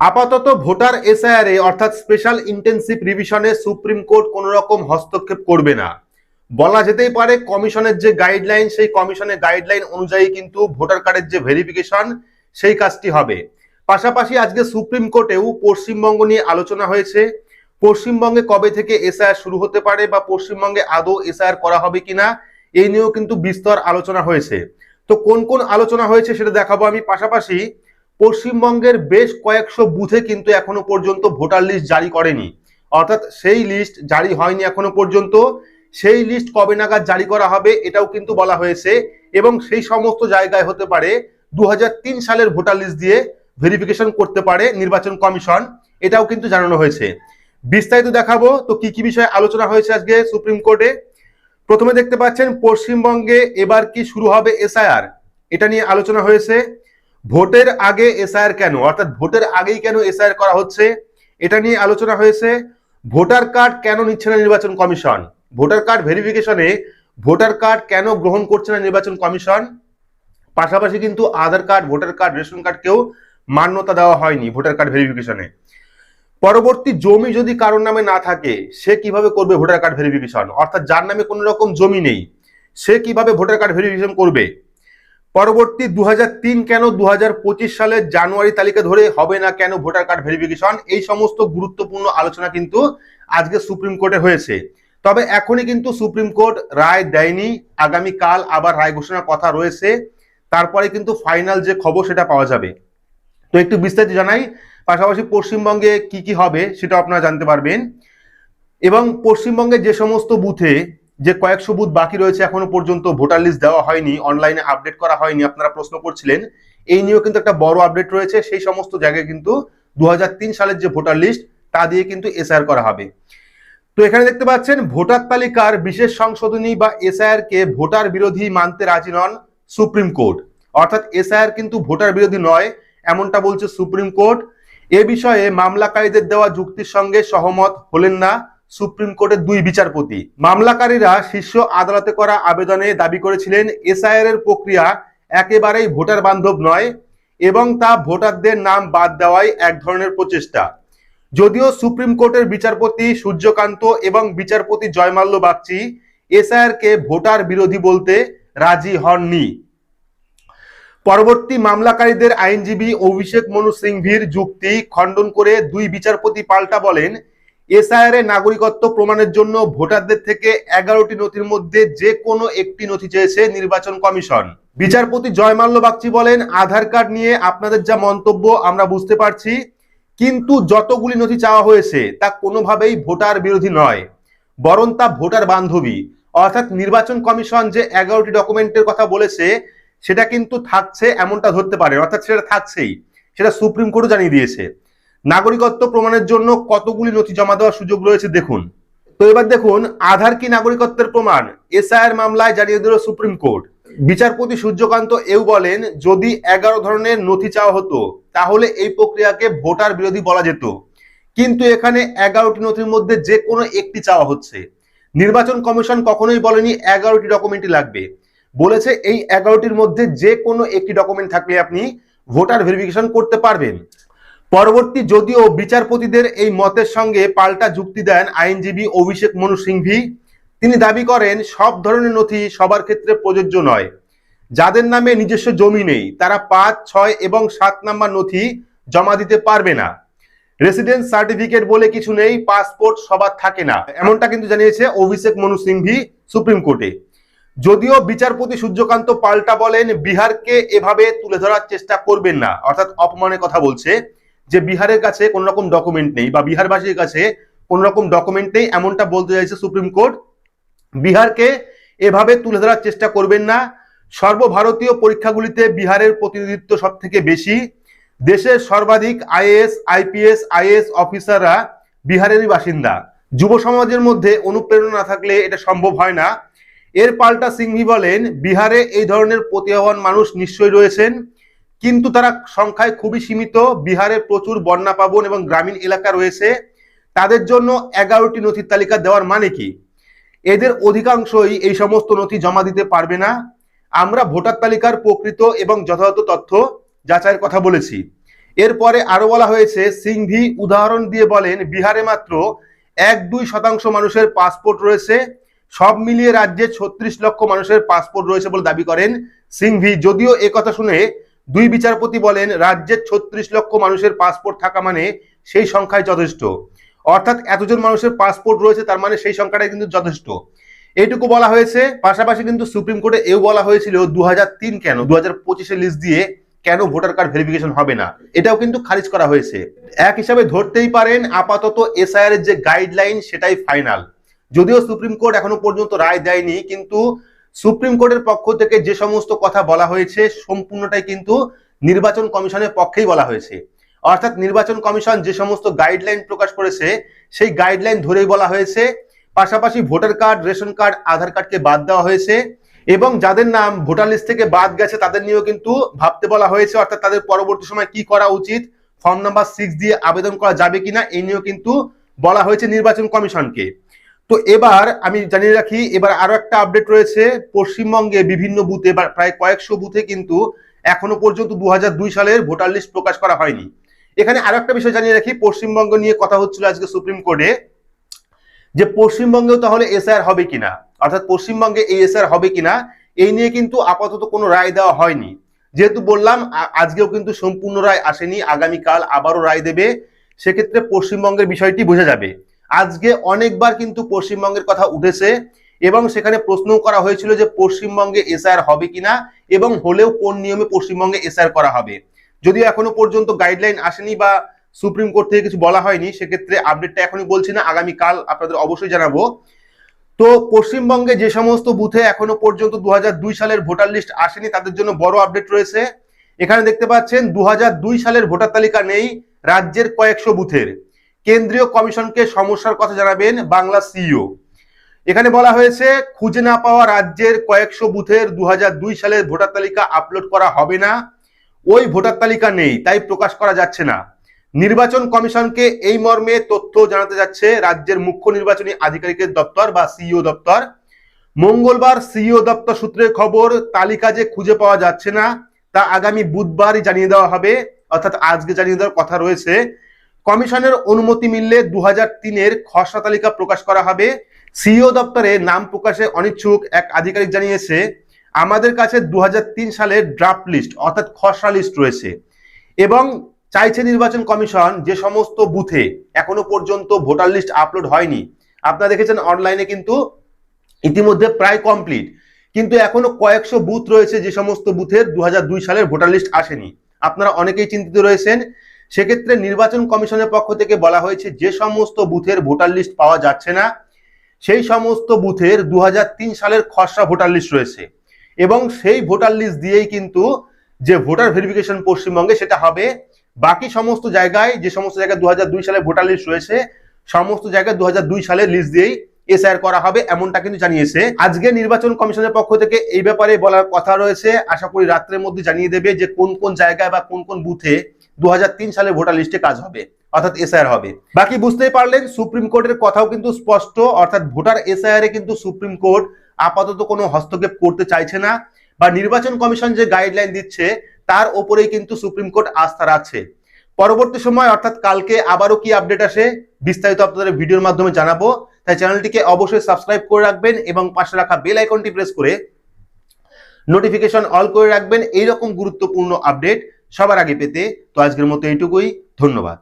আপাতত voter SIR অর্থাৎ special intensive রিভিশনে সুপ্রিম কোর্ট কোন রকম হস্তক্ষেপ করবে না। বলা যেতেই পারে, কমিশনের যে গাইডলাইন, সেই কমিশনের গাইডলাইন অনুযায়ী কিন্তু ভোটার কার্ডের যে ভেরিফিকেশন, সেই কাজটি হবে। পাশাপাশি আজকে সুপ্রিম কোর্টেও পশ্চিমবঙ্গ নিয়ে আলোচনা হয়েছে। পশ্চিমবঙ্গে কবে থেকে এসআইআর শুরু হতে পারে বা পশ্চিমবঙ্গে আদৌ এসআইআর করা হবে কিনা, এই নিয়েও কিন্তু বিস্তর আলোচনা হয়েছে। তো কোন কোন আলোচনা হয়েছে সেটা দেখাবো আমি। পাশাপাশি পশ্চিমবঙ্গের বেশ কয়েকশো বুথে কিন্তু এখনও পর্যন্ত ভোটার লিস্ট জারি করেনি। অর্থাৎ সেই লিস্ট জারি হয়নি এখনও পর্যন্ত। সেই লিস্ট কবে নাগাদ জারি করা হবে এটাও কিন্তু বলা হয়েছে এবং সেই সমস্ত জায়গায় হতে পারে দু হাজার তিন সালের ভোটার লিস্ট দিয়ে ভেরিফিকেশন করতে পারে নির্বাচন কমিশন, এটাও কিন্তু জানানো হয়েছে। বিস্তারিত দেখাবো তো কি কি বিষয়ে আলোচনা হয়েছে আজকে সুপ্রিম কোর্টে। প্রথমে দেখতে পাচ্ছেন পশ্চিমবঙ্গে এবার কি শুরু হবে এসআইআর, এটা নিয়ে আলোচনা হয়েছে। ভোটের আগে এসআইআর কেন? অর্থাৎ ভোটের আগেই কেন এসআইআর করা হচ্ছে? এটা নিয়ে আলোচনা হয়েছে। ভোটার কার্ড কেন নিচ্ছে না নির্বাচন কমিশন? ভোটার কার্ড ভেরিফিকেশনে ভোটার কার্ড কেন গ্রহণ করছে না নির্বাচন কমিশন? পাশাপাশি কিন্তু Aadhaar card, voter card, ration কার্ডকেও মান্যতা দেওয়া হয়নি ভোটার কার্ড ভেরিফিকেশনে। পরবর্তী জমি যদি কারোর নামে না থাকে, সে কীভাবে করবে ভোটার কার্ড ভেরিফিকেশন? অর্থাৎ যার নামে কোনো রকম জমি নেই, সে কীভাবে ভোটার কার্ড ভেরিফিকেশন করবে? পরবর্তী দু হাজার তিন কেন দু হাজার পঁচিশ সালের জানুয়ারি তালিকা ধরে হবে না কেন ভোটার কার্ড ভেরিফিকেশন? এই সমস্ত গুরুত্বপূর্ণ আলোচনা কিন্তু আজকে সুপ্রিম কোর্টে হয়েছে। তবে এখনই কিন্তু সুপ্রিম কোর্ট রায় দেয়নি। আগামীকাল আবার রায় ঘোষণার কথা রয়েছে। তারপরে কিন্তু ফাইনাল যে খবর সেটা পাওয়া যাবে। তো একটু বিস্তারিত জানাই। পাশাপাশি পশ্চিমবঙ্গে কি কি হবে সেটা আপনারা জানতে পারবেন। এবং পশ্চিমবঙ্গে যে সমস্ত বুথে যে কয়েকশো বুথ বাকি রয়েছে এখনও পর্যন্ত ভোটার লিস্ট দেওয়া হয়নি অনলাইনে আপডেট করা হয়নি, আপনারা প্রশ্ন করছিলেন। এই নিয়েও কিন্তু একটা বড় আপডেট রয়েছে, সেই সমস্ত জায়গায় কিন্তু দু হাজার তিন সালের যে ভোটার লিস্ট, তা দিয়ে কিন্তু এসআইআর করা হবে। তো এখানে দেখতে পাচ্ছেন, ভোটার তালিকার বিশেষ সংশোধনী বা এসআইআর কে ভোটার বিরোধী মানতে রাজি নন সুপ্রিম কোর্ট। অর্থাৎ এসআইআর কিন্তু ভোটার বিরোধী নয়, এমনটা বলছে সুপ্রিম কোর্ট। এ বিষয়ে মামলাকারীদের দেওয়া যুক্তির সঙ্গে সহমত হলেন না। সুপ্রিম কোর্টের দুই বিচারপতি। মামলাকারীরা শীর্ষ আদালতে করা আবেদনে দাবি করেছিলেন এসআইআর এর প্রক্রিয়া একেবারেই ভোটার বান্ধব নয় এবং তা ভোটারদের নাম বাদ দেওয়াই এক ধরনের প্রচেষ্টা। যদিও সুপ্রিম কোর্টের বিচারপতি সূর্যকান্ত এবং বিচারপতি জয়মাল্য বাগচি এসআইআর কে ভোটার বিরোধী বলতে রাজি হননি। পরবর্তী মামলাকারীদের আইনজীবী অভিষেক মনু সিংভির যুক্তি খণ্ডন করে দুই বিচারপতি পাল্টা বলেন এসআইআর এ নাগরিকত্ব প্রমাণের জন্য ভোটারদের থেকে এগারোটি নথির মধ্যে যে কোনো একটি নথি চেয়েছে নির্বাচন কমিশন। বিচারপতি জয়মাল্য বাগচি বলেন, আধার কার্ড নিয়ে আপনাদের যা মন্তব্য আমরা বুঝতে পারছি, কিন্তু যতগুলি নথি চাওয়া হয়েছে তা কোনোভাবেই ভোটার বিরোধী নয়, বরং তা ভোটার বান্ধবী। অর্থাৎ নির্বাচন কমিশন যে এগারোটি ডকুমেন্টের কথা বলেছে, সেটা কিন্তু থাকছে, এমনটা ধরতে পারে। অর্থাৎ সেটা থাকছেই। সেটা সুপ্রিম কোর্টও জানিয়ে দিয়েছে। নাগরিকত্ব প্রমাণের জন্য কতগুলি নথি জমা দেওয়ার সুযোগ রয়েছে দেখুন। তো এবার দেখুন, আধার কি নাগরিকত্বের প্রমাণ? এসআইআর মামলায় জানিয়ে দিল সুপ্রিম কোর্ট। বিচারপতি সূর্যকান্ত এও বলেন, যদি এগারো ধরনের নথি চাওয়া হতো, তাহলে এই প্রক্রিয়াকে ভোটার বিরোধী বলা যেত। কিন্তু এখানে এগারোটি নথির মধ্যে যে কোনো একটি চাওয়া হচ্ছে। নির্বাচন কমিশন কখনোই বলেনি এগারোটি ডকুমেন্টই লাগবে। বলেছে এই এগারোটির মধ্যে যে কোনো একটি ডকুমেন্ট থাকলে আপনি ভোটার ভেরিফিকেশন করতে পারবেন। পরবর্তী যদিও বিচারপতিদের এই মতের সঙ্গে পাল্টা যুক্তি দেন আইনজীবী অভিষেক মনু সিংভি, তিনি দাবি করেন, সব ধরনের নথি সবার ক্ষেত্রে প্রযোজ্য নয়। যাদের নামে নিজস্ব জমি নেই, তারা পাঁচ, ছয় এবং সাত নাম্বার নথি জমা দিতে পারবে না। রেসিডেন্স সার্টিফিকেট বলে কিছু নেই, পাসপোর্ট সবার থাকে না। এমনটা কিন্তু জানিয়েছে অভিষেক মনু সিংভি সুপ্রিম কোর্টে। যদিও বিচারপতি সূর্যকান্ত পাল্টা বলেন, বিহারকে এভাবে তুলে ধরার চেষ্টা করবেন না, অর্থাৎ অপমানের কথা বলছে। যে বিহারের কাছে কোন রকম ডকুমেন্ট নেই বা বিহারবাসীর কাছে কোন রকম ডকুমেন্ট নেই, এমনটা বলতে চাইছে সুপ্রিম কোর্ট। বিহারকে এভাবে তুলে ধরার চেষ্টা করবেন না। সর্বভারতীয় পরীক্ষাগুলিতে বিহারের প্রতিনিধিত্ব সব থেকে বেশি। দেশের সর্বাধিক আইএস আইপিএস আইএস অফিসাররা বিহারেরই বাসিন্দা। যুব সমাজের মধ্যে অনুপ্রেরণা না থাকলে এটা সম্ভব হয় না। এর পাল্টা সিংভি বলেন, বিহারে এই ধরনের প্রতিভাবান মানুষ নিশ্চয়ই রয়েছেন। কিন্তু তারা সংখ্যায় খুবই সীমিত। বিহারে প্রচুর বন্যা পাবন এবং গ্রামীণ এলাকা রয়েছে। তাদের জন্য এগারোটি নথির তালিকা দেওয়ার মানে কি? এদের অধিকাংশই এই সমস্ত নথি জমা দিতে পারবে না। আমরা ভোটার তালিকার প্রকৃত এবং যথাযথ তথ্য যাচাইয়ের কথা বলেছি। এরপরে আরও বলা হয়েছে, সিংভি উদাহরণ দিয়ে বলেন, বিহারে মাত্র এক দুই শতাংশ মানুষের পাসপোর্ট রয়েছে। সব মিলিয়ে রাজ্যে ছত্রিশ লক্ষ মানুষের পাসপোর্ট রয়েছে বলে দাবি করেন সিংভি। যদিও কথা শুনে দুই বিচারপতি বলেন রাজ্যের ছত্রিশ লক্ষ মানুষের পাসপোর্ট থাকা মানে সেই সংখ্যায় যথেষ্ট। অর্থাৎ এতজন মানুষের পাসপোর্ট রয়েছে, তার মানে সেই সংখ্যাটাই কিন্তু যথেষ্ট। এইটুকু বলা হয়েছে, পাশাপাশি কিন্তু সুপ্রিম কোর্টে এও বলা হয়েছিল দু কেন দু হাজার লিস্ট দিয়ে কেন ভোটার কার্ড ভেরিফিকেশন হবে না? এটাও কিন্তু খারিজ করা হয়েছে। এক হিসাবে ধরতেই পারেন, আপাতত এসআইআর এর যে গাইডলাইন সেটাই ফাইনাল যদিও সুপ্রিম কোর্ট এখনও পর্যন্ত রায় দেয়নি, কিন্তু সুপ্রিম কোর্টের পক্ষ থেকে যে সমস্ত কথা বলা হয়েছে, সম্পূর্ণটাই কিন্তু নির্বাচন কমিশনের পক্ষেই বলা হয়েছে। অর্থাৎ নির্বাচন কমিশন যে সমস্ত গাইডলাইন প্রকাশ করেছে, সেই গাইডলাইন ধরেই বলা হয়েছে, পাশাপাশি voter card, ration card, Aadhaar কার্ডকে বাদ দেওয়া হয়েছে এবং যাদের নাম ভোটার লিস্ট থেকে বাদ গেছে, তাদের নিয়েও কিন্তু ভাবতে বলা হয়েছে, অর্থাৎ তাদের পরবর্তী সময় কি করা উচিত ফর্ম নাম্বার সিক্স দিয়ে আবেদন করা যাবে কিনা, এই নিয়েও কিন্তু বলা হয়েছে নির্বাচন কমিশনকে। তো এবার আমি জানিয়ে রাখি, এবার আরও একটা আপডেট রয়েছে। পশ্চিমবঙ্গে বিভিন্ন বুথে, এবার প্রায় কয়েকশো বুথে কিন্তু এখনও পর্যন্ত দু হাজার দুই সালের ভোটার লিস্ট প্রকাশ করা হয়নি। এখানে আরও একটা বিষয় জানিয়ে রাখি, পশ্চিমবঙ্গ নিয়ে কথা হচ্ছিল আজকে সুপ্রিম কোর্টে যে পশ্চিমবঙ্গেও তাহলে এসআর হবে কিনা? অর্থাৎ পশ্চিমবঙ্গে এই এসআর হবে কিনা? এই নিয়ে কিন্তু আপাতত কোনো রায় দেওয়া হয়নি। যেহেতু বললাম আজকেও কিন্তু সম্পূর্ণ রায় আসেনি, আগামীকাল আবারও রায় দেবে। সেক্ষেত্রে পশ্চিমবঙ্গের বিষয়টি বোঝা যাবে। আজকে অনেকবার কিন্তু পশ্চিমবঙ্গের কথা উঠেছে এবং সেখানে প্রশ্ন করা হয়েছিল যে পশ্চিমবঙ্গে এসআর হবে কিনা এবং হলেও কোন নিয়মে পশ্চিমবঙ্গে এসআর করা হবে। যদিও এখনও পর্যন্ত গাইডলাইন আসেনি বা সুপ্রিম কোর্ট থেকে কিছু বলা হয়নি, সেক্ষেত্রে আপডেটটা এখনই বলছি না, আগামীকাল আপনাদের অবশ্যই জানাব। তো পশ্চিমবঙ্গে যে সমস্ত বুথে এখনও পর্যন্ত দু হাজার দুই সালের ভোটার লিস্ট আসেনি, তাদের জন্য বড় আপডেট রয়েছে। এখানে দেখতে পাচ্ছেন দু হাজার দুই সালের ভোটার তালিকা নেই, রাজ্যের কয়েকশো বুথের। কেন্দ্রীয় কমিশনকে সমস্যার কথা জানাবেন বাংলা সিইও। এখানে বলা হয়েছে, খুঁজে না পাওয়া রাজ্যের কয়েকশো বুথের দুহাজার দুই সালের ভোটার তালিকা আপলোড করা হবে না। ওই ভোটার তালিকা নেই, তাই প্রকাশ করা যাচ্ছে না। নির্বাচন কমিশনকে এই মর্মে তথ্য জানাতে যাচ্ছে রাজ্যের মুখ্য নির্বাচনী আধিকারিকের দপ্তর বা সিইও দপ্তর। মঙ্গলবার সিইও দপ্তর সূত্রে খবর, তালিকা যে খুঁজে পাওয়া যাচ্ছে না, তা আগামী বুধবারই জানিয়ে দেওয়া হবে। অর্থাৎ আজকে জানিয়ে দেওয়ার কথা রয়েছে কমিশনের অনুমতি মিললে দু হাজার তিনের খসড়া তালিকা প্রকাশ করা হবে। সিইও দপ্তরে নাম প্রকাশে অনিচ্ছুক এক আধিকারিক জানিয়েছে, আমাদের কাছে দু হাজার তিন সালের ড্রাফট লিস্ট অর্থাৎ খসড়া লিস্ট রয়েছে এবং চাইছে নির্বাচন কমিশন যে সমস্ত বুথে এখনও পর্যন্ত ভোটার লিস্ট আপলোড হয়নি। আপনারা দেখেছেন অনলাইনে কিন্তু ইতিমধ্যে প্রায় কমপ্লিট কিন্তু এখনও কয়েকশো বুথ রয়েছে যে সমস্ত বুথের দু হাজার দুই সালের ভোটার লিস্ট আসেনি। আপনারা অনেকেই চিন্তিত রয়েছেন সেক্ষেত্রে নির্বাচন কমিশনের পক্ষ থেকে বলা হয়েছে, যে সমস্ত বুথের ভোটার লিস্ট পাওয়া যাচ্ছে না, সেই সমস্ত বুথের দু হাজার তিন সালের খসড়া ভোটার লিস্ট রয়েছে। এবং সেই ভোটার লিস্ট দিয়েই কিন্তু যে ভোটার ভেরিফিকেশন পশ্চিমবঙ্গে সেটা হবে। বাকি সমস্ত জায়গায় যে সমস্ত জায়গায় দু হাজার দুই সালে ভোটার লিস্ট রয়েছে, সমস্ত জায়গায় দু হাজার দুই সালের লিস্ট দিয়েই এসআইআর করা হবে এমনটা কিন্তু জানিয়েছে। আজকে নির্বাচন কমিশনের পক্ষ থেকে এই ব্যাপারে বলার কথা রয়েছে। আশা করি রাত্রের মধ্যে জানিয়ে দেবে যে কোন কোন জায়গায় বা কোন কোন বুথে দু ভোটার লিস্টে কাজ হবে, অর্থাৎ হবে। বাকি বুঝতেই পারলেন, সুপ্রিম কোর্টের কথাও কিন্তু স্পষ্ট, অর্থাৎ ভোটার এসআইআর এ কিন্তু সুপ্রিম কোর্ট আপাতত কোনো হস্তক্ষেপ করতে চাইছে না বা নির্বাচন কমিশন যে গাইডলাইন দিচ্ছে, তার ওপরেই কিন্তু সুপ্রিম কোর্ট আস্থা রাখছে। পরবর্তী সময়, অর্থাৎ কালকে আবারও কি আপডেট আসে, বিস্তারিত আপনাদের ভিডিওর মাধ্যমে জানাব। তাই চ্যানেলটিকে অবশ্যই সাবস্ক্রাইব করে রাখবেন এবং পাশে রাখা বেল আইকনটি প্রেস করে নোটিফিকেশন অল করে রাখবেন। এইরকম গুরুত্বপূর্ণ আপডেট সবার আগে পেতে। তো আজকের মতো এইটুকুই। ধন্যবাদ।